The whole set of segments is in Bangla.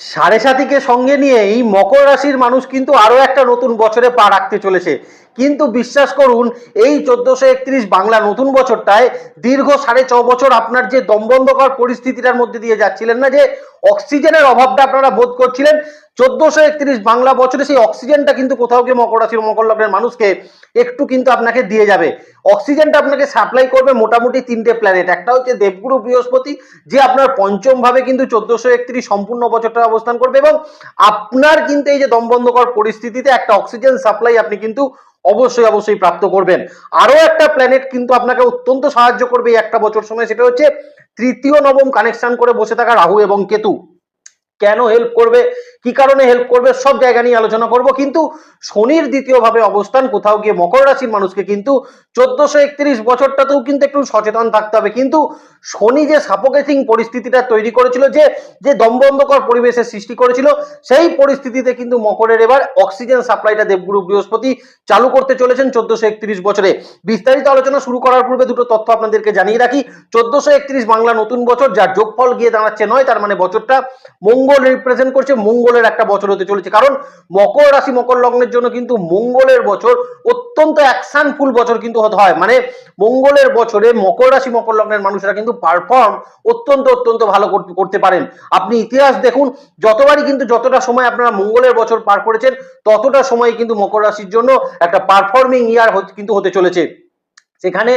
সাড়ে সাতিকে সঙ্গে নিয়ে এই মকর রাশির মানুষ কিন্তু আরও একটা নতুন বছরে পা রাখতে চলেছে। কিন্তু বিশ্বাস করুন, এই চোদ্দশো একত্রিশ বাংলা নতুন বছরটায় দীর্ঘ সাড়ে ছ বছর আপনার যে দমবন্ধকর পরিস্থিতিটার মধ্যে দিয়ে যাচ্ছিলেন না, যে অক্সিজেনের অভাবটা আপনারা বোধ করছিলেন, চোদ্দশো একত্রিশ বাংলা বছরে সেই অক্সিজেনটা কিন্তু কোথাও গিয়ে মকর রাশির মকর লগ্নের মানুষকে একটু কিন্তু আপনাকে দিয়ে যাবে। অক্সিজেনটা আপনাকে সাপ্লাই করবে মোটামুটি তিনটে প্ল্যানেট একটা হচ্ছে দেবগুরু বৃহস্পতি, যে আপনার পঞ্চম ভাবে কিন্তু চোদ্দশো একত্রিশ সম্পূর্ণ বছরটা অবস্থান করবে এবং আপনার কিন্তু এই যে দমবন্ধকর পরিস্থিতিতে একটা অক্সিজেন সাপ্লাই আপনি কিন্তু অবশ্যই অবশ্যই প্রাপ্ত করবেন। আরও একটা প্ল্যানেট কিন্তু আপনাকে অত্যন্ত সাহায্য করবে এই একটা বছর সময়, সেটা হচ্ছে তৃতীয় নবম কানেকশন করে বসে থাকা রাহু এবং কেতু। কেন হেল্প করবে, কি কারণে হেল্প করবে, সব জায়গা নিয়ে আলোচনা করব। কিন্তু শনির দ্বিতীয় ভাবে অবস্থান, কোথাও গিয়ে মকর রাশির মানুষকে কিন্তু চোদ্দশো একত্রিশ বছরটাতেও কিন্তু একটু সচেতন থাকতে হবে। কিন্তু শনি যে সাপোকেটিং পরিস্থিতিটা তৈরি করেছিল, যে যে দমবন্ধকর পরিবেশের সৃষ্টি করেছিল, সেই পরিস্থিতিতে কিন্তু মকরের এবার অক্সিজেন সাপ্লাইটা দেবগুরু বৃহস্পতি চালু করতে চলেছেন চোদ্দশো একত্রিশ বছরে। বিস্তারিত আলোচনা শুরু করার পূর্বে দুটো তথ্য আপনাদেরকে জানিয়ে রাখি। চোদ্দশো একত্রিশ বাংলা নতুন বছর, যার যোগফল গিয়ে দাঁড়াচ্ছে নয়, তার মানে বছরটা মঙ্গল রিপ্রেজেন্ট করছে, মঙ্গলের একটা বছর হতে চলেছে। কারণ মকর রাশি, মকর লগ্নের জন্য কিন্তু মঙ্গলের বছর অত্যন্ত অ্যাকশনফুল বছর কিন্তু হতে হয়। মানে মঙ্গলের বছরে মকর রাশি, মকর লগ্নের মানুষরা কিন্তু পারফর্ম অত্যন্ত অত্যন্ত ভালো করতে পারেন। আপনি ইতিহাস দেখুন, যতবারই কিন্তু যতটা সময় আপনারা মঙ্গলের বছর পার করেছেন, ততটা সময় কিন্তু মকর রাশির জন্য একটা পারফর্মিং ইয়ার কিন্তু হতে চলেছে। সেখানে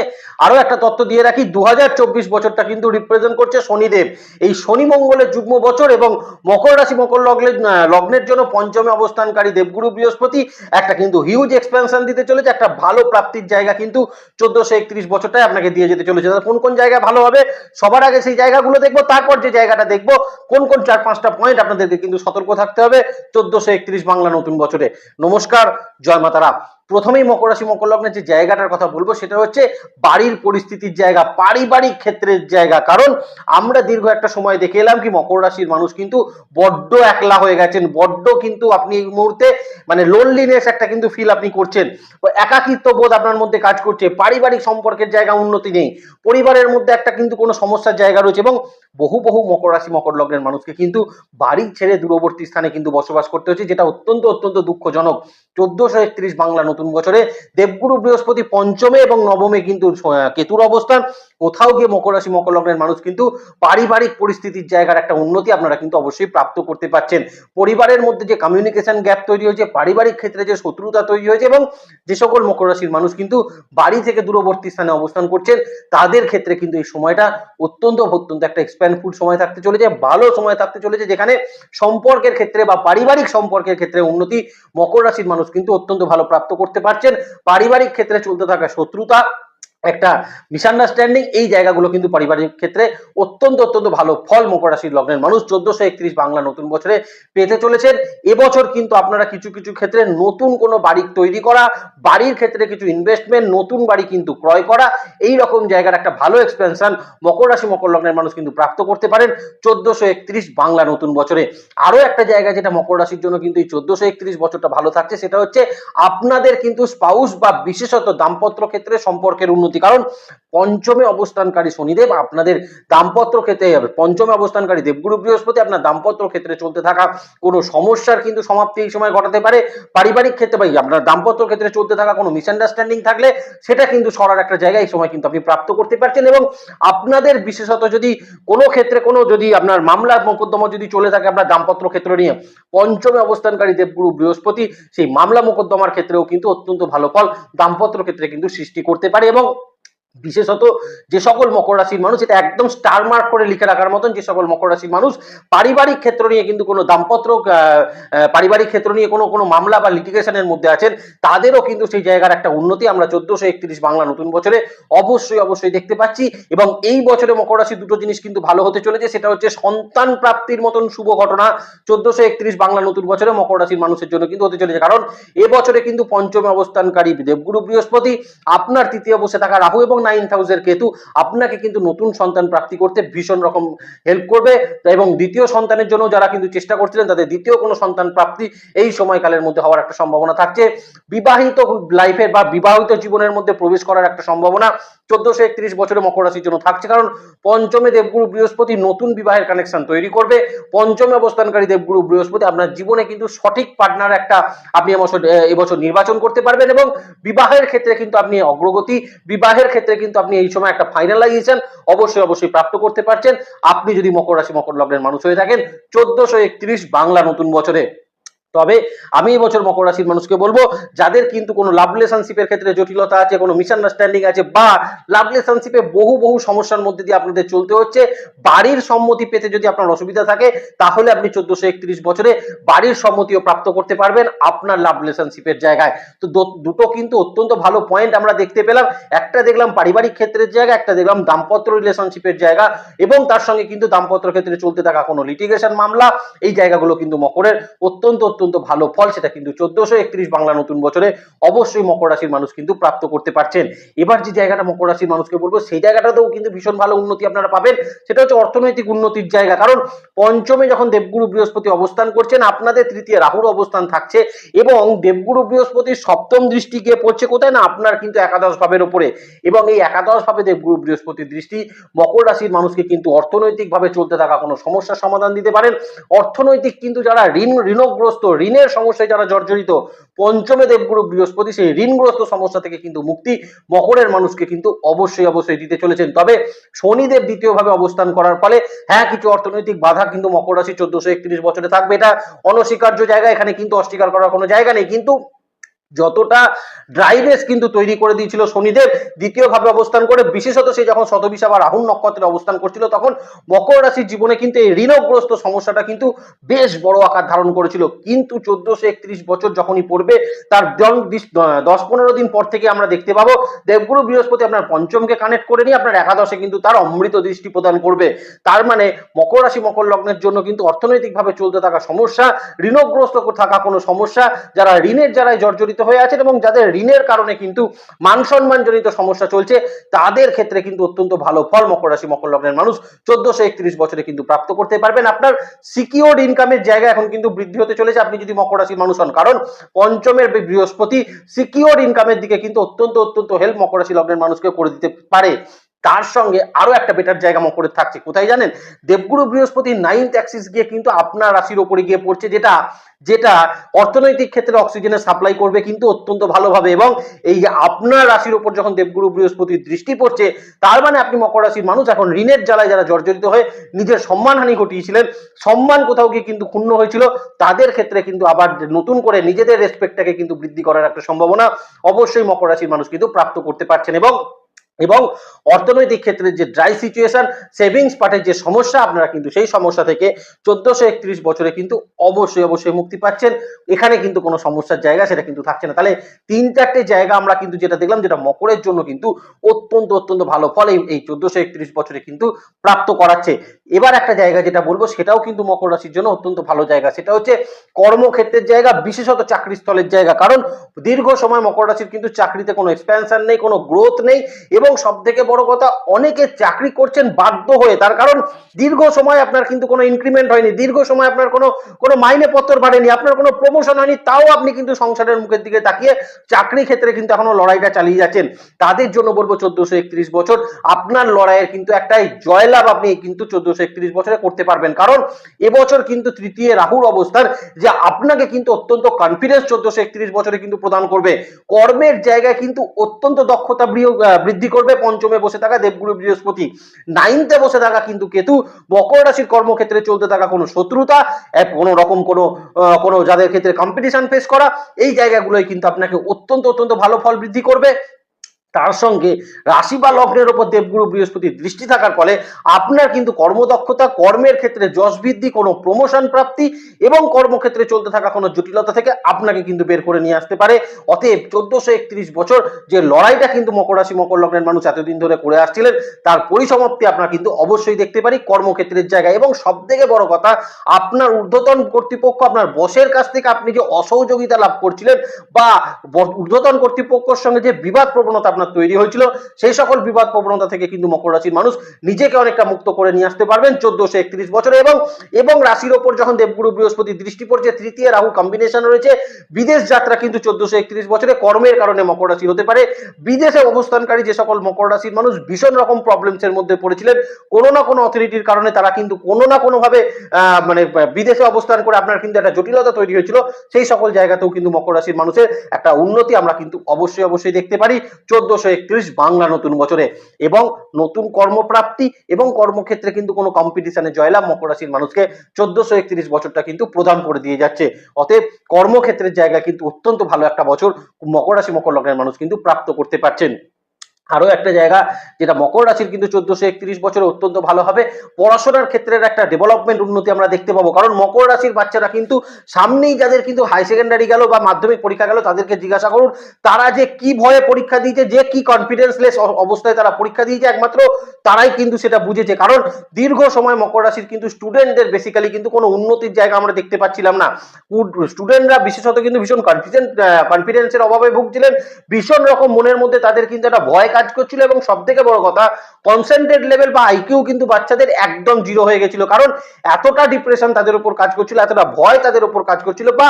আরও একটা তথ্য দিয়ে রাখি দু হাজার চব্বিশ বছরটা কিন্তু রিপ্রেজেন্ট করছে শনিদেব। এই শনি মঙ্গলের যুগ্ম বছর এবং মকর রাশি, মকর লগ্নের লগ্নের জন্য পঞ্চমে অবস্থানকারী দেবগুরু বৃহস্পতি। একটা কিন্তু হিউজ এক্সপেনশন দিতে চলেছে, একটা ভালো প্রাপ্তির জায়গা কিন্তু চোদ্দশো একত্রিশ বছরটাই আপনাকে দিয়ে যেতে চলেছে। কোন কোন জায়গা ভালো হবে? সবার আগে সেই জায়গাগুলো দেখব, তারপর যে জায়গাটা দেখব, কোন কোন চার পাঁচটা পয়েন্ট আপনাদেরকে কিন্তু সতর্ক থাকতে হবে চোদ্দশো একত্রিশ বাংলা নতুন বছরে। নমস্কার, জয় মাতারা প্রথমেই মকর রাশি, মকর লগ্নের যে জায়গাটার কথা বলব, সেটা হচ্ছে বাড়ির পরিস্থিতির জায়গা, পারিবারিক ক্ষেত্রের জায়গা। কারণ আমরা দীর্ঘ একটা সময় দেখে এলাম কি, মকর রাশির মানুষ কিন্তু বড্ড একলা হয়ে গেছেন, বড্ড কিন্তু আপনি এই মুহূর্তে মানে লোনলিনেস একটা কিন্তু ফিল আপনি করছেন। একাকিত্ব বোধ আপনার মধ্যে কাজ করছে, পারিবারিক সম্পর্কের জায়গা উন্নতি নেই, পরিবারের মধ্যে একটা কিন্তু কোনো সমস্যার জায়গা রয়েছে এবং বহু বহু মকর রাশি, মকর লগ্নের মানুষকে কিন্তু বাড়ি ছেড়ে দূরবর্তী স্থানে কিন্তু বসবাস করতে হচ্ছে, যেটা অত্যন্ত অত্যন্ত দুঃখজনক। চোদ্দশো একত্রিশ বাংলা নতুন বছরে দেবগুরু বৃহস্পতি পঞ্চমে এবং নবমে কিন্তু কেতুর অবস্থান। কোথাও গিয়ে মকর রাশি, মকর লগ্নের মানুষ কিন্তু পারিবারিক পরিস্থিতির জায়গার একটা উন্নতি আপনারা কিন্তু অবশ্যই প্রাপ্ত করতে পারছেন। পরিবারের মধ্যে যে কমিউনিকেশন গ্যাপ তৈরি হয়েছে, পারিবারিক ক্ষেত্রে যে শত্রুতা তৈরি হয়েছে এবং যে সকল মকর রাশির মানুষ কিন্তু বাড়ি থেকে দূরবর্তী স্থানে অবস্থান করছেন, তাদের ক্ষেত্রে কিন্তু এই সময়টা অত্যন্ত অত্যন্ত একটা এক্সপ্যান্ডফুল সময় থাকতে চলেছে, ভালো সময় থাকতে চলেছে, যেখানে সম্পর্কের ক্ষেত্রে বা পারিবারিক সম্পর্কের ক্ষেত্রে উন্নতি মকর রাশির মানুষ কিন্তু অত্যন্ত ভালো প্রাপ্ত করতে পারছেন। পারিবারিক ক্ষেত্রে চলতে থাকা শত্রুতা একটা মিসআন্ডারস্ট্যান্ডিং এই জায়গাগুলো কিন্তু পারিবারিক ক্ষেত্রে অত্যন্ত অত্যন্ত ভালো ফল মকর রাশির লগ্নের মানুষ চোদ্দশো একত্রিশ বাংলা নতুন বছরে পেতে চলেছেন। এবছর কিন্তু আপনারা কিছু কিছু ক্ষেত্রে নতুন কোনো বাড়ি তৈরি করা, বাড়ির ক্ষেত্রে কিছু ইনভেস্টমেন্ট নতুন বাড়ি কিন্তু ক্রয় করা, এই রকম জায়গার একটা ভালো এক্সপেনশন মকর রাশি, মকর লগ্নের মানুষ কিন্তু প্রাপ্ত করতে পারেন চোদ্দশো একত্রিশ বাংলা নতুন বছরে। আরও একটা জায়গা যেটা মকর রাশির জন্য কিন্তু এই চোদ্দশো একত্রিশ বছরটা ভালো থাকছে, সেটা হচ্ছে আপনাদের কিন্তু স্পাউস বা বিশেষত দাম্পত্য ক্ষেত্রে সম্পর্কের উন্নতি কারণ পঞ্চমে অবস্থানকারী শনিদেব আপনাদের দাম্পত্য ক্ষেত্রে পঞ্চমে অবস্থানকারী দেবগুরু বৃহস্পতি আপনার দাম্পত্য ক্ষেত্রে চলতে থাকা কোনো সমস্যার কিন্তু সমাপ্তি এই সময় ঘটাতে পারে। পারিবারিক ক্ষেত্রে বা আপনার দাম্পত্য ক্ষেত্রে চলতে থাকা কোনো মিসআন্ডারস্ট্যান্ডিং থাকলে সেটা কিন্তু সরার একটা জায়গা এই সময় কিন্তু আপনি প্রাপ্ত করতে পারছেন এবং আপনাদের বিশেষত যদি কোনো ক্ষেত্রে কোনো যদি আপনার মামলা মোকদ্দমা যদি চলে থাকে আপনার দাম্পত্য ক্ষেত্র নিয়ে, পঞ্চমে অবস্থানকারী দেবগুরু বৃহস্পতি সেই মামলা মোকদ্দমার ক্ষেত্রেও কিন্তু অত্যন্ত ভালো ফল দাম্পত্য ক্ষেত্রে কিন্তু সৃষ্টি করতে পারে এবং বিশেষত যে সকল মকর রাশির মানুষ এটা একদম স্টার মার্ক করে লিখে রাখার মতন যে সকল মকর রাশির মানুষ পারিবারিক ক্ষেত্র নিয়ে কিন্তু কোনো আহ, পারিবারিক ক্ষেত্র নিয়ে কোনো কোনো মামলা বা লিটিগেশনের মধ্যে আছেন তাদেরও কিন্তু সেই জায়গার একটা উন্নতি আমরা চোদ্দশো একত্রিশ বাংলা নতুন বছরে অবশ্যই অবশ্যই দেখতে পাচ্ছি। এবং এই বছরে মকর রাশির দুটো জিনিস কিন্তু ভালো হতে চলেছে সেটা হচ্ছে সন্তান প্রাপ্তির মতন শুভ ঘটনা। চোদ্দশো একত্রিশ বাংলা নতুন বছরে মকর রাশির মানুষের জন্য কিন্তু হতে চলেছে। কারণ এবছরে কিন্তু পঞ্চমে অবস্থানকারী দেবগুরু বৃহস্পতি আপনার তৃতীয় বসে থাকা রাহু এবং নাইন্থ হাউসের কেতু আপনাকে কিন্তু নতুন সন্তান প্রাপ্তি করতে ভীষণ রকম হেল্প করবে এবং দ্বিতীয় সন্তানের জন্য যারা কিন্তু চেষ্টা করছিলেন তাদের দ্বিতীয় কোনো সন্তান প্রাপ্তি এই সময়কালের মধ্যে হওয়ার একটা সম্ভাবনা থাকছে। বিবাহিত লাইফে বা বিবাহিত জীবনের মধ্যে প্রবেশ করার একটা সম্ভাবনা চোদ্দশো একত্রিশ বছরে মকর রাশির জন্য থাকছে কারণ পঞ্চমে দেবগুরু বৃহস্পতি নতুন বিবাহের কানেকশন তৈরি করবে। পঞ্চমে অবস্থানকারী দেবগুরু বৃহস্পতি আপনার জীবনে কিন্তু সঠিক পার্টনার একটা আপনি এবছর এবছর নির্বাচন করতে পারবেন এবং বিবাহের ক্ষেত্রে কিন্তু আপনি অগ্রগতি, বিবাহের ক্ষেত্রে কিন্তু আপনি এই সময় একটা ফাইনালাইজেশন অবশ্যই অবশ্যই প্রাপ্ত করতে পারছেন। আপনি যদি মকর রাশি মকর লগ্নের মানুষ হয়ে থাকেন, চোদ্দশো একত্রিশ বাংলা নতুন বছরে। তবে আমি এই বছর মকর রাশির মানুষকে বলব, যাদের কিন্তু কোনো লাভ রিলেশনশিপের ক্ষেত্রে জটিলতা আছে, কোনো মিসআন্ডারস্ট্যান্ডিং আছে বা লাভ রিলেশনশিপে বহু বহু সমস্যার মধ্যে দিয়ে আপনাদের চলতে হচ্ছে, বাড়ির সম্মতি পেতে যদি আপনার অসুবিধা থাকে, তাহলে আপনি চোদ্দশো একত্রিশ বছরে বাড়ির সম্মতিও প্রাপ্ত করতে পারবেন আপনার লাভ রিলেশনশিপের জায়গায়। তো দুটো কিন্তু অত্যন্ত ভালো পয়েন্ট আমরা দেখতে পেলাম, একটা দেখলাম পারিবারিক ক্ষেত্রের জায়গা, একটা দেখলাম দাম্পত্য রিলেশনশিপের জায়গা, এবং তার সঙ্গে কিন্তু দাম্পত্য ক্ষেত্রে চলতে থাকা কোনো লিটিগেশন মামলা, এই জায়গাগুলো কিন্তু মকরের অত্যন্ত অত্যন্ত ভালো ফল, সেটা কিন্তু চোদ্দশো একত্রিশ বাংলা নতুন বছরে অবশ্যই মকর রাশির মানুষ কিন্তু প্রাপ্ত করতে পারছেন। এবার যে জায়গাটা মকর রাশির মানুষকে বলব, সেই জায়গাটাতেও কিন্তু ভীষণ ভালো উন্নতি আপনারা পাবেন। সেটা হচ্ছে অর্থনৈতিক উন্নতির জায়গা। কারণ পঞ্চমে যখন দেবগুরু বৃহস্পতি অবস্থান করছেন, আপনাদের তৃতীয় রাহুর অবস্থান থাকছে এবং দেবগুরু বৃহস্পতির সপ্তম দৃষ্টি গিয়ে পড়ছে কোথায় না? আপনার কিন্তু একাদশ ভাবের উপরে এবং এই একাদশ ভাবে দেবগুরু বৃহস্পতির দৃষ্টি মকর রাশির মানুষকে কিন্তু অর্থনৈতিকভাবে চলতে থাকা কোনো সমস্যার সমাধান দিতে পারেন। অর্থনৈতিক কিন্তু যারা ঋণ, ঋণগ্রস্ত ঋণের সমস্যায় যারা জর্জরিত, পঞ্চমে দেবগুরু বৃহস্পতি, সেই ঋণগ্রস্ত সমস্যা থেকে কিন্তু মুক্তি মকরের মানুষকে কিন্তু অবশ্যই অবশ্যই দিতে চলেছেন। তবে শনিদেব দ্বিতীয়ভাবে অবস্থান করার ফলে হ্যাঁ কিছু অর্থনৈতিক বাধা কিন্তু মকর রাশি চোদ্দশো একত্রিশ বছরে থাকবে। এটা অনস্বীকার্য জায়গা, এখানে কিন্তু অস্বীকার করার কোনো জায়গা নেই। কিন্তু যতটা ড্রাইভেস কিন্তু তৈরি করে দিয়েছিল শনিদেব, দ্বিতীয়ভাবে অবস্থান করে বিশেষত সে যখন শতবিশা বা রাহুল নক্ষত্রে অবস্থান করছিল, তখন মকর রাশির জীবনে কিন্তু এই ঋণগ্রস্ত সমস্যাটা কিন্তু বেশ বড় আকার ধারণ করেছিল। কিন্তু চোদ্দশো একত্রিশ বছর যখনই পড়বে, তার দশ পনেরো দিন পর থেকে আমরা দেখতে পাবো, দেবগুরু বৃহস্পতি আপনার পঞ্চমকে কানেক্ট করে নিয়ে আপনার একাদশে কিন্তু তার অমৃত দৃষ্টি প্রদান করবে। তার মানে মকর রাশি, মকর লগ্নের জন্য কিন্তু অর্থনৈতিকভাবে চলতে থাকা সমস্যা, ঋণগ্রস্ত থাকা কোনো সমস্যা, যারা ঋণের যারাই জর্জরিত হয়ে আছেন এবং যাদের ঋণের কারণে কিন্তু মান সম্মান জনিত সমস্যা চলছে, তাদের ক্ষেত্রে কিন্তু অত্যন্ত ভালো ফল মকর রাশি, মকর লগ্নের মানুষ চোদ্দশো একত্রিশ বছরে কিন্তু প্রাপ্ত করতে পারবেন। আপনার সিকিওর ইনকামের জায়গা এখন কিন্তু বৃদ্ধি হতে চলেছে। আপনি যদি মকর রাশির মানুষ হন, কারণ পঞ্চমের বৃহস্পতি সিকিওর ইনকামের দিকে কিন্তু অত্যন্ত অত্যন্ত হেল্প মকর রাশি লগ্নের মানুষকে করে দিতে পারে। তার সঙ্গে আরও একটা বেটার জায়গা মকরের থাকছে। কোথায় জানেন? দেবগুরু বৃহস্পতি নাইন্থ অ্যাক্সিস গিয়ে কিন্তু আপনার রাশির ওপরে গিয়ে পড়ছে, যেটা যেটা অর্থনৈতিক ক্ষেত্রে অক্সিজেনের সাপ্লাই করবে কিন্তু অত্যন্ত ভালোভাবে এবং এই যে আপনার রাশির ওপর যখন দেবগুরু বৃহস্পতির দৃষ্টি পড়ছে, তার মানে আপনি মকর রাশির মানুষ এখন ঋণের জ্বালায় যারা জর্জরিত হয়ে নিজের সম্মানহানি ঘটিয়েছিলেন, সম্মান কোথাও গিয়ে কিন্তু ক্ষুণ্ণ হয়েছিল, তাদের ক্ষেত্রে কিন্তু আবার নতুন করে নিজেদের রেসপেক্টটাকে কিন্তু বৃদ্ধি করার একটা সম্ভাবনা অবশ্যই মকর রাশির মানুষ কিন্তু প্রাপ্ত করতে পারছেন এবং এবং অর্থনৈতিক ক্ষেত্রে যে ড্রাই সিচুয়েশন সেভিংস পার্টের যে সমস্যা, আপনারা কিন্তু সেই সমস্যা থেকে চোদ্দশো একত্রিশ বছরে কিন্তু অবশ্যই অবশ্যই মুক্তি পাচ্ছেন। এখানে কিন্তু কোনো সমস্যার জায়গা সেটা কিন্তু থাকছে না। তাহলে তিন চারটে জায়গা আমরা কিন্তু যেটা দেখলাম, যেটা মকরের জন্য কিন্তু অত্যন্ত অত্যন্ত ভালো ফল এই চোদ্দশো একত্রিশ বছরে কিন্তু প্রাপ্ত করাচ্ছে। এবার একটা জায়গা যেটা বলব, সেটাও কিন্তু মকর রাশির জন্য অত্যন্ত ভালো জায়গা। সেটা হচ্ছে কর্মক্ষেত্রের জায়গা, বিশেষত চাকরিস্থলের জায়গা। কারণ দীর্ঘ সময় মকর রাশির কিন্তু চাকরিতে কোনো এক্সপ্যানশন নেই, কোনো গ্রোথ নেই এবং সব থেকে বড় কথা, অনেকে চাকরি করছেন বাধ্য হয়ে। তার কারণ, দীর্ঘ সময় আপনার কিন্তু কোনো ইনক্রিমেন্ট হয়নি, দীর্ঘ সময় আপনার কোনো কোনো মাইনে পত্র বাড়েনি, আপনার কোনো প্রমোশন হয়নি, তাও আপনি কিন্তু সংসারের মুখের দিকে তাকিয়ে চাকরি ক্ষেত্রে কিন্তু এখনও লড়াইটা চালিয়ে যাচ্ছেন। তাদের জন্য বলব চোদ্দশো একত্রিশ বছর, আপনার লড়াইয়ের কিন্তু একটাই জয়লাভ আপনি কিন্তু চোদ্দশো একত্রিশ বছরে করতে পারবেন। কারণ, এবছর কিন্তু তৃতীয় রাহুর অবস্থান, যে আপনাকে কিন্তু অত্যন্ত কনফিডেন্স চোদ্দশো একত্রিশ বছরে কিন্তু প্রদান করবে। কর্মের জায়গায় কিন্তু অত্যন্ত দক্ষতা বৃদ্ধি করবে। পঞ্চমে বসে থাকা, দেবগুরু বৃহস্পতি নাইনতে বসে থাকা কিন্তু কেতু, মকর রাশির কর্মক্ষেত্রে চলতে থাকা কোনো শত্রুতা কোনো রকম কোনো কোনো যাদের ক্ষেত্রে কম্পিটিশন ফেস করা, এই জায়গাগুলোই কিন্তু আপনাকে অত্যন্ত অত্যন্ত ভালো ফল বৃদ্ধি করবে। তার সঙ্গে রাশি বা লগ্নের ওপর দেবগুরু বৃহস্পতির দৃষ্টি থাকার ফলে আপনার কিন্তু কর্মদক্ষতা, কর্মের ক্ষেত্রে যশ বৃদ্ধি, কোনো প্রমোশন প্রাপ্তি এবং কর্মক্ষেত্রে চলতে থাকা কোনো জটিলতা থেকে আপনাকে কিন্তু বের করে নিয়ে আসতে পারে। অতএব চোদ্দশো একত্রিশ বছর যে লড়াইটা কিন্তু মকর রাশি, মকর লগ্নের মানুষ এতদিন ধরে করে আসছিলেন, তার পরিসমাপ্তি আপনার কিন্তু অবশ্যই দেখতে পারি। কর্মক্ষেত্রের জায়গায় এবং সব থেকে বড় কথা, আপনার ঊর্ধ্বতন কর্তৃপক্ষ, আপনার বসের কাছ থেকে আপনি যে অসহযোগিতা লাভ করছিলেন বা ঊর্ধ্বতন কর্তৃপক্ষের সঙ্গে যে বিবাদ প্রবণতা আপনার তৈরি হয়েছিল। সেই সকল বিবাদ প্রবণতা থেকে কিন্তু মকর রাশির মানুষ নিজেকে অনেকটা মুক্ত করে নিয়ে আসতে পারবেন চোদ্দশো একত্রিশ বছরে এবং এবং রাশির ওপর যখন দেবগুরু বৃহস্পতি দৃষ্টি পড়ছে তৃতীয় রাহু কম্বিনেশন রয়েছে বিদেশ যাত্রা কিন্তু চোদ্দশো একত্রিশ বছরে কর্মের কারণে মকর রাশির হতে পারে। বিদেশে অবস্থানকারী যে সকল মকর রাশির মানুষ ভীষণ রকম প্রবলেমস এর মধ্যে পড়েছিলেন। কোনো না কোনো অথরিটির কারণে তারা কিন্তু কোনো না কোনো ভাবে আহ, মানে বিদেশে অবস্থান করে আপনার কিন্তু একটা জটিলতা তৈরি হয়েছিল। সেই সকল জায়গাতেও কিন্তু মকর রাশির মানুষের একটা উন্নতি আমরা কিন্তু অবশ্যই অবশ্যই দেখতে পারি। চোদ্দশো একত্রিশ বাংলা নতুন বছরে এবং নতুন কর্মপ্রাপ্তি এবং কর্মক্ষেত্রে কিন্তু কোনো কম্পিটিশনে জয়লাভ মকর রাশির মানুষকে চোদ্দশো একত্রিশ বছরটা কিন্তু প্রদান করে দিয়ে যাচ্ছে। অতএব কর্মক্ষেত্রের জায়গা কিন্তু অত্যন্ত ভালো একটা বছর মকর রাশি মকর লগ্নের মানুষ কিন্তু প্রাপ্ত করতে পারছেন। আরও একটা জায়গা যেটা মকর রাশির কিন্তু চোদ্দশো একত্রিশ বছরে অত্যন্ত ভালো হবে। পড়াশোনার ক্ষেত্রে একটা ডেভেলপমেন্ট উন্নতি আমরা দেখতে পাবো। কারণ মকর রাশির বাচ্চারা কিন্তু সামনেই যাদের কিন্তু হাই সেকেন্ডারি গেল বা মাধ্যমিক পরীক্ষা গেল তাদেরকে জিজ্ঞাসা করুন, তারা যে কি ভয়ে পরীক্ষা দিয়েছে, যে কি কনফিডেন্সলেস অবস্থায় তারা পরীক্ষা দিয়েছে, একমাত্র তারাই কিন্তু সেটা বুঝেছে। কারণ দীর্ঘ সময় মকর রাশির কিন্তু স্টুডেন্টদের বেসিক্যালি কিন্তু কোনো উন্নতির জায়গা আমরা দেখতে পাচ্ছিলাম না। স্টুডেন্টরা বিশেষত কিন্তু ভীষণ কনফিডেন্ট কনফিডেন্সের অভাবে ভুগছিলেন। ভীষণ রকম মনের মধ্যে তাদের কিন্তু একটা ভয় কাজ করছিল এবং সব থেকে বড় কথা কনসেন্ট্রেট লেভেল বা আইকিউ কিন্তু বাচ্চাদের একদম জিরো হয়ে গেছিল। কারণ এতটা ডিপ্রেশন তাদের উপর কাজ করছিল, এতটা ভয় তাদের উপর কাজ করছিল বা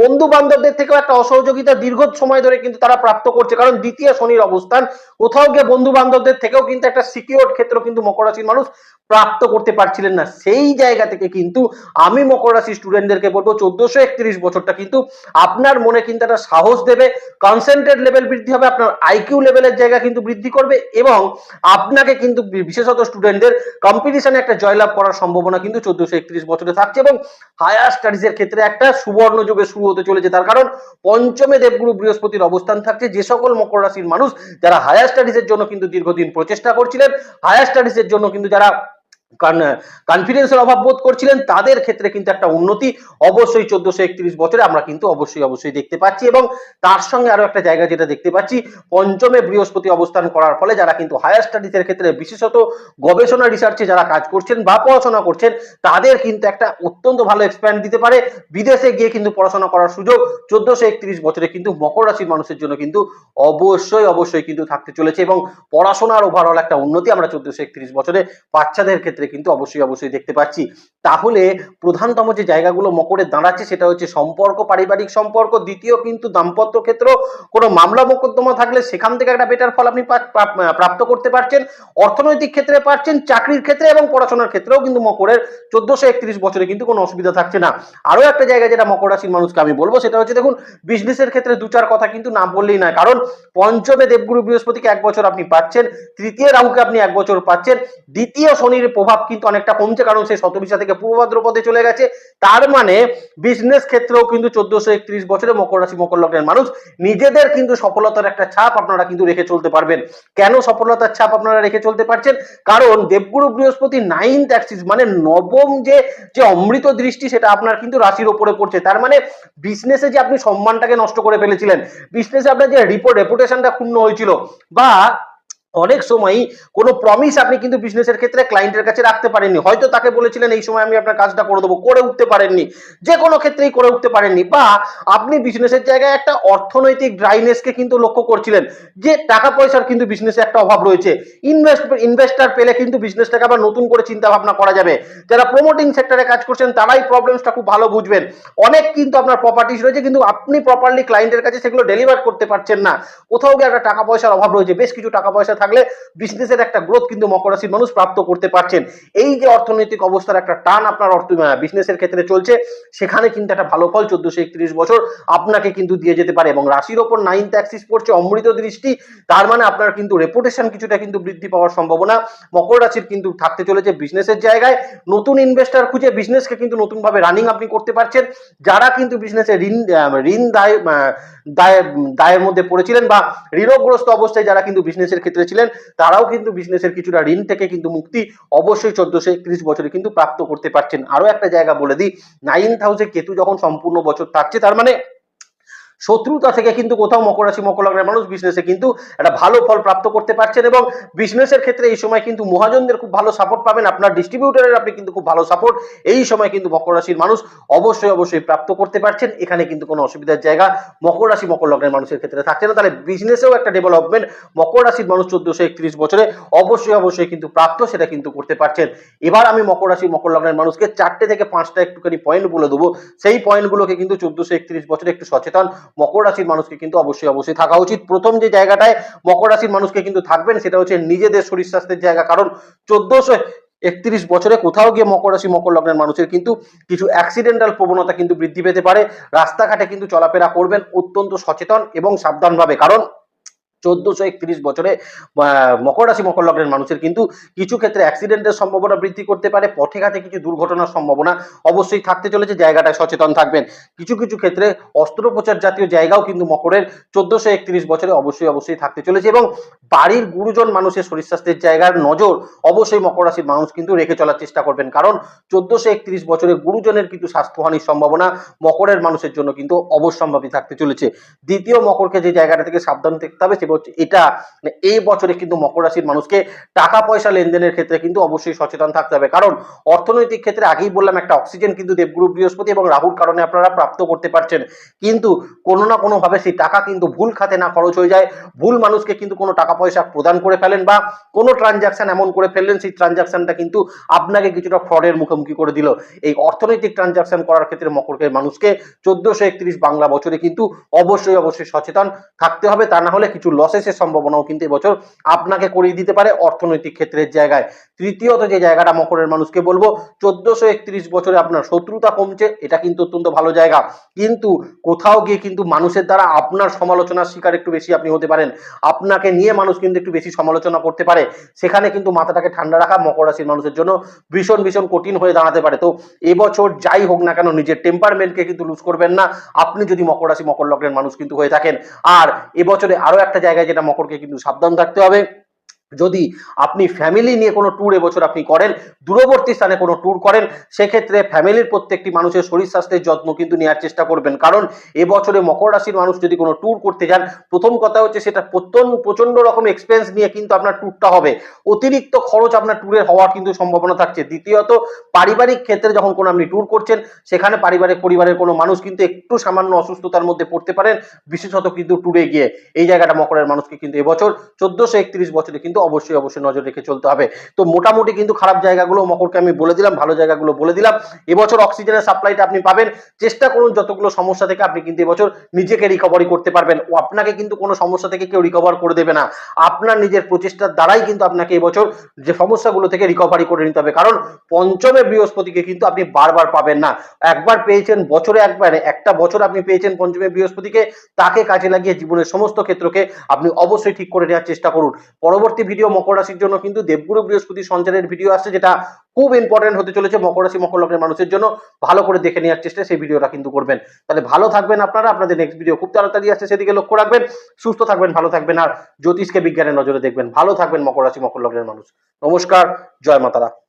বন্ধু বান্ধবদের থেকেও একটা অসহযোগিতা দীর্ঘ সময় ধরে কিন্তু তারা প্রাপ্ত করছে। কারণ দ্বিতীয় শনির অবস্থান, কোথাও গিয়ে বন্ধু বান্ধবদের থেকেও কিন্তু একটা সিকিউর ক্ষেত্র কিন্তু মকর রাশির মানুষ প্রাপ্ত করতে পারছিলেন না। সেই জায়গা থেকে কিন্তু আমি মকর রাশি স্টুডেন্টদেরকে বলব, চোদ্দশো একত্রিশ বছরটা কিন্তু আপনার মনে কিন্তু একটা সাহস দেবে কনসেন্ট্রেট লেভেল বৃদ্ধি হবে, আপনার আইকিউ লেভেলের জায়গা কিন্তু বৃদ্ধি করবে এবং আপনাকে কিন্তু বিশেষত স্টুডেন্টদের কম্পিটিশনে একটা জয়লাভ করার সম্ভাবনা কিন্তু চোদ্দশো একত্রিশ বছরে থাকছে এবং হায়ার স্টাডিজ এর ক্ষেত্রে একটা সুবর্ণ যুগে শুরু হতে চলেছে। তার কারণ পঞ্চমে দেবগুরু বৃহস্পতির অবস্থান থাকছে। যে সকল মকর রাশির মানুষ যারা হায়ার স্টাডিজের জন্য কিন্তু দীর্ঘদিন প্রচেষ্টা করছিলেন হায়ার স্টাডিজের জন্য কিন্তু যারা কনফিডেন্সের অভাব বোধ করছিলেন, তাদের ক্ষেত্রে কিন্তু একটা উন্নতি অবশ্যই চোদ্দশো একত্রিশ বছরে আমরা কিন্তু অবশ্যই অবশ্যই দেখতে পাচ্ছি এবং তার সঙ্গে আরও একটা জায়গা যেটা দেখতে পাচ্ছি, পঞ্চমে বৃহস্পতি অবস্থান করার ফলে যারা কিন্তু হায়ার স্টাডিজের ক্ষেত্রে, বিশেষত গবেষণা রিসার্চে যারা কাজ করছেন বা পড়াশোনা করছেন, তাদের কিন্তু একটা অত্যন্ত ভালো এক্সপ্যান্ড দিতে পারে। বিদেশে গিয়ে কিন্তু পড়াশোনা করার সুযোগ চোদ্দশো একত্রিশ বছরে কিন্তু মকর রাশির মানুষের জন্য কিন্তু অবশ্যই অবশ্যই কিন্তু থাকতে চলেছে এবং পড়াশোনার ওভারঅল একটা উন্নতি আমরা চোদ্দশো একত্রিশ বছরে বাচ্চাদের ক্ষেত্রে কিন্তু অবশ্যই অবশ্যই দেখতে পাচ্ছি। তাহলে প্রধানতম যে জায়গাগুলো মকরে দাঁড়াচ্ছে সেটা হচ্ছে সম্পর্ক, পারিবারিক সম্পর্ক, দ্বিতীয় কিন্তু দাম্পত্য ক্ষেত্র। কোনো মামলা মোকদ্দমা থাকলে সেখান থেকে একটা বেটার ফল আপনি প্রাপ্ত করতে পারছেন। অর্থনৈতিক ক্ষেত্রে পাচ্ছেন চাকরির ক্ষেত্রে এবং পড়াশোনার ক্ষেত্রেও কিন্তু মকরের চোদ্দশো একত্রিশ বছরে কিন্তু কোনো অসুবিধা থাকছে না। আরও একটা জায়গা যেটা মকর রাশির মানুষকে আমি বলব, সেটা হচ্ছে দেখুন বিজনেসের ক্ষেত্রে দু চার কথা কিন্তু না বললেই নয়। কারণ পঞ্চমে দেবগুরু বৃহস্পতিকে এক বছর আপনি পাচ্ছেন, তৃতীয় রাহুকে আপনি এক বছর পাচ্ছেন, দ্বিতীয় শনির প্রভাব কিন্তু অনেকটা কমছে, কারণ সে শতবিশা থেকে পূর্ব ভাদ্রপদে চলে গেছে। তার মানে বিজনেস ক্ষেত্রেও কিন্তু চোদ্দশো একত্রিশ বছরে মকর রাশি, মকর লগ্নের মানুষ নিজেদের কিন্তু সফলতার একটা ছাপ আপনারা কিন্তু রেখে চলতে পারবেন। কেন সফলতার ছাপ আপনারা রেখে চলতে পারছেন? কারণ দেবগুরু বৃহস্পতি নাইন্থ অ্যাক্সিস মানে নবম যে যে অমৃত দৃষ্টি, সেটা আপনার কিন্তু রাশির ওপরে পড়ছে। তার মানে বিজনেসে যে আপনি সম্মানটাকে নষ্ট করে ফেলেছিলেন বিজনেসে আপনার যে রিপোর্ট রেপুটেশনটা ক্ষুণ্ণ হয়েছিল, বা অনেক সময়ই কোনো প্রমিস আপনি কিন্তু বিজনেসের ক্ষেত্রে ক্লায়েন্টের কাছে রাখতে পারেননি। হয়তো তাকে বলেছিলেন, এই সময় আমি আপনার কাজটা করে দেবো। করে উঠতে পারেননি। যে কোনো ক্ষেত্রেই করে উঠতে পারেননি। বা আপনি বিজনেসের জায়গায় একটা অর্থনৈতিক ড্রাইনেসকে কিন্তু লক্ষ্য করছিলেন যে টাকা পয়সার কিন্তু বিজনেসে একটা অভাব রয়েছে। ইনভেস্ট ইনভেস্টার পেলে কিন্তু বিজনেসটাকে আবার নতুন করে চিন্তা ভাবনা করা যাবে। যারা প্রমোটিং সেক্টরে কাজ করছেন, তারাই প্রবলেমসটা খুব ভালো বুঝবেন। অনেক কিন্তু আপনার প্রপার্টিস রয়েছে, কিন্তু আপনি প্রপারলি ক্লায়েন্টের কাছে সেগুলো ডেলিভার করতে পারছেন না। কোথাও গিয়ে একটা টাকা পয়সার অভাব রয়েছে, বেশ কিছু টাকা পয়সা থাকলে বিজনেসের একটা গ্রোথ কিন্তু মকর রাশির মানুষ প্রাপ্ত করতে পারছেন। এই যে অর্থনৈতিক অবস্থার একটা টান আপনার অর্থ বিজনেসের ক্ষেত্রে চলছে, সেখানে কিন্তু একটা ভালো ফল চোদ্দশো একত্রিশ বছর আপনাকে কিন্তু দিয়ে যেতে পারে এবং রাশির ওপর নাইনথ অ্যাক্সিস পড়ছে অমৃত দৃষ্টি, তার মানে আপনার কিন্তু রেপুটেশন কিছুটা কিন্তু বৃদ্ধি পাওয়ার সম্ভাবনা মকর রাশির কিন্তু থাকতে চলেছে বিজনেসের জায়গায়। নতুন ইনভেস্টার খুঁজে বিজনেসকে কিন্তু নতুনভাবে রানিং আপনি করতে পারছেন। যারা কিন্তু বিজনেসে ঋণ ঋণ দায় দায়ের মধ্যে পড়েছিলেন বা ঋণগ্রস্ত অবস্থায় যারা কিন্তু বিজনেসের ক্ষেত্রে ছিলেন তারাও কিন্তু বিজনেসের কিছুটা ঋণ থেকে কিন্তু মুক্তি অবশ্যই চোদ্দশো একত্রিশ বছরে কিন্তু প্রাপ্ত করতে পারছেন। আরও একটা জায়গা বলে দিই নাইন হাউসে কেতু যখন সম্পূর্ণ বছর থাকছে, তার মানে শত্রুতা থেকে কিন্তু কোথাও মকর রাশি, মকর লগ্নের মানুষ বিজনেসে কিন্তু একটা ভালো ফল প্রাপ্ত করতে পারছেন এবং বিজনেসের ক্ষেত্রে এই সময় কিন্তু মহাজনদের খুব ভালো সাপোর্ট পাবেন। আপনার ডিস্ট্রিবিউটরের আপনি কিন্তু খুব ভালো সাপোর্ট এই সময় কিন্তু মকর রাশির মানুষ অবশ্যই অবশ্যই প্রাপ্ত করতে পারছেন। এখানে কিন্তু কোনো অসুবিধার জায়গা মকর রাশি, মকর লগ্নের মানুষের ক্ষেত্রে থাকছে না। তাহলে বিজনেসেও একটা ডেভেলপমেন্ট মকর রাশির মানুষ চোদ্দশো একত্রিশ বছরে অবশ্যই অবশ্যই কিন্তু প্রাপ্ত, সেটা কিন্তু করতে পারছেন। এবার আমি মকর রাশি, মকর লগ্নের মানুষকে চারটে থেকে পাঁচটা একটুখানি পয়েন্ট বলে দেবো। সেই পয়েন্টগুলোকে কিন্তু চোদ্দশো একত্রিশ বছরে একটু সচেতন মকর রাশির মানুষকে কিন্তু অবশ্যই অবশ্যই থাকা উচিত। প্রথম যে জায়গাটায় মকর রাশির মানুষকে কিন্তু থাকবেন, সেটা হচ্ছে নিজেদের শরীর স্বাস্থ্যের জায়গা। কারণ চোদ্দশো একত্রিশ বছরে কোথাও গিয়ে মকর রাশি, মকর লগ্নের মানুষের কিন্তু কিছু অ্যাক্সিডেন্টাল প্রবণতা কিন্তু বৃদ্ধি পেতে পারে। রাস্তাঘাটে কিন্তু চলাফেরা করবেন, অত্যন্ত সচেতন এবং সাবধানভাবে। কারণ চোদ্দশো একত্রিশ বছরে মকর রাশি মকর লগ্নের মানুষের কিন্তু কিছু ক্ষেত্রে অ্যাক্সিডেন্টের সম্ভাবনা বৃদ্ধি করতে পারে, পথে ঘাটে কিছু দুর্ঘটনার সম্ভাবনা অবশ্যই থাকতে চলেছে, জায়গাটায় সচেতন থাকবেন। কিছু কিছু ক্ষেত্রে অস্ত্রোপচার জাতীয় জায়গাও কিন্তু মকরের চোদ্দশো একত্রিশ বছরে অবশ্যই অবশ্যই থাকতে চলেছে এবং বাড়ির গুরুজন মানুষের শরীর স্বাস্থ্যের জায়গার নজর অবশ্যই মকর রাশির মানুষ কিন্তু রেখে চলার চেষ্টা করবেন। কারণ চোদ্দশো একত্রিশ বছরে গুরুজনের কিন্তু স্বাস্থ্যহানির সম্ভাবনা মকরের মানুষের জন্য কিন্তু অবশ্যম্ভাবী থাকতে চলেছে। দ্বিতীয় মকরকে যে জায়গাটা থেকে সাবধান থাকতে হবে এটা মানে এই বছরে কিন্তু মকর রাশির মানুষকে টাকা পয়সা লেনদেনের ক্ষেত্রে কিন্তু অবশ্যই সচেতন থাকতে হবে। কারণ অর্থনৈতিক ক্ষেত্রে আগেই বললাম, একটা অক্সিজেন কিন্তু দেবগুরু বৃহস্পতি এবং রাহুর কারণে আপনারা প্রাপ্ত করতে পারছেন। কিন্তু কোনো না কোনোভাবে সেই টাকা কিন্তু ভুল খাতে না খরচ হয়ে যায়। ভুল মানুষকে কিন্তু কোনো টাকা পয়সা প্রদান করে ফেলেন বা কোনো ট্রানজাকশন এমন করে ফেললেন, সেই ট্রানজাকশনটা কিন্তু আপনাকে কিছুটা ফ্রডের মুখোমুখি করে দিল। এই অর্থনৈতিক ট্রানজাকশন করার ক্ষেত্রে মকরকের মানুষকে চোদ্দশো একত্রিশ বাংলা বছরে কিন্তু অবশ্যই অবশ্যই সচেতন থাকতে হবে। তা না হলে কিছু লসেসের সম্ভাবনাও কিন্তু এবছর আপনাকে করিয়ে দিতে পারে অর্থনৈতিক ক্ষেত্রের জায়গায়। তৃতীয়ত যে জায়গাটা মকরের মানুষকে বলব, চোদ্দশো একত্রিশ বছরে আপনার শত্রুতা কমছে, এটা কিন্তু অত্যন্ত ভালো জায়গা। কিন্তু কোথাও গিয়ে কিন্তু মানুষের দ্বারা আপনার সমালোচনার শিকার একটু বেশি আপনি হতে পারেন। আপনাকে নিয়ে মানুষ কিন্তু একটু বেশি সমালোচনা করতে পারে। সেখানে কিন্তু মাথাটাকে ঠান্ডা রাখা মকর রাশির মানুষের জন্য ভীষণ ভীষণ কঠিন হয়ে দাঁড়াতে পারে। তো এবছর যাই হোক না কেন নিজের টেম্পারমেন্টকে কিন্তু লুজ করবেন না। আপনি যদি মকর রাশি, মকর লগ্নের মানুষ কিন্তু হয়ে থাকেন। আর এবছরে আরও একটা জায়গায় যেটা মকরকে কিন্তু সাবধান থাকতে হবে। যদি আপনি ফ্যামিলি নিয়ে কোনো ট্যুর এবছর আপনি করেন দূরবর্তী স্থানে কোনো ট্যুর করেন, সেক্ষেত্রে ফ্যামিলির প্রত্যেকটি মানুষের শরীর স্বাস্থ্যের যত্ন কিন্তু নেওয়ার চেষ্টা করবেন। কারণ এবছরে মকর রাশির মানুষ যদি কোনো ট্যুর করতে যান, প্রথম কথা হচ্ছে সেটা প্রত্যন্ত প্রচণ্ড রকম এক্সপেন্স নিয়ে কিন্তু আপনার ট্যুরটা হবে। অতিরিক্ত খরচ আপনার ট্যুরের হওয়ার কিন্তু সম্ভাবনা থাকছে। দ্বিতীয়ত, পারিবারিক ক্ষেত্রে যখন কোনো আপনি ট্যুর করছেন, সেখানে পারিবারিক পরিবারের কোনো মানুষ কিন্তু একটু সামান্য অসুস্থতার মধ্যে পড়তে পারেন, বিশেষত কিন্তু ট্যুরে গিয়ে। এই জায়গাটা মকরের মানুষকে কিন্তু এবছর চোদ্দশো একত্রিশ বছরে কিন্তু অবশ্যই অবশ্যই নজর রেখে চলতে হবে। তো মোটামুটি কিন্তু খারাপ জায়গাগুলো মকরকে আমি বলে দিলাম, ভালো জায়গাগুলো বলে দিলাম। এবছর অক্সিজেনের সাপ্লাইটা আপনি পাবেন। চেষ্টা করুন যতগুলো সমস্যা থেকে আপনি কিন্তু এবছর নিজেকে রিকভারি করতে পারবেন। ও আপনাকে কিন্তু কোনো সমস্যা থেকে কেউ রিকভার করে দেবে না। আপনার নিজের প্রচেষ্টার দ্বারাই কিন্তু আপনাকে এবছর যে সমস্যাগুলো থেকে রিকভারি করে নিতে হবে। কারণ পঞ্চমে বৃহস্পতিকে কিন্তু আপনি বারবার পাবেন না। একবার পেয়েছেন বছরে একবার, একটা বছর আপনি পেয়েছেন পঞ্চমে বৃহস্পতিকে, তাকে কাজে লাগিয়ে জীবনের সমস্ত ক্ষেত্রকে আপনি অবশ্যই ঠিক করে নেওয়ার চেষ্টা করুন। পরবর্তী ভিডিও মকর রাশির জন্য কিন্তু দেবগুরু বৃহস্পতি সঞ্চারের ভিডিও আসছে, যেটা খুব ইম্পর্টেন্ট হতে চলেছে মকর রাশি মকর লগ্নের মানুষের জন্য। ভালো করে দেখে নেওয়ার চেষ্টা সেই ভিডিওটা কিন্তু করবেন। তাহলে ভালো থাকবেন আপনারা, আপনাদের নেক্সট ভিডিও খুব তাড়াতাড়ি আসছে, সেদিকে লক্ষ্য রাখবেন। সুস্থ থাকবেন, ভালো থাকবেন, আর জ্যোতিষকে বিজ্ঞানের নজরে দেখবেন। ভালো থাকবেন মকর রাশি মকর লগ্নের মানুষ। নমস্কার, জয় মাতারা।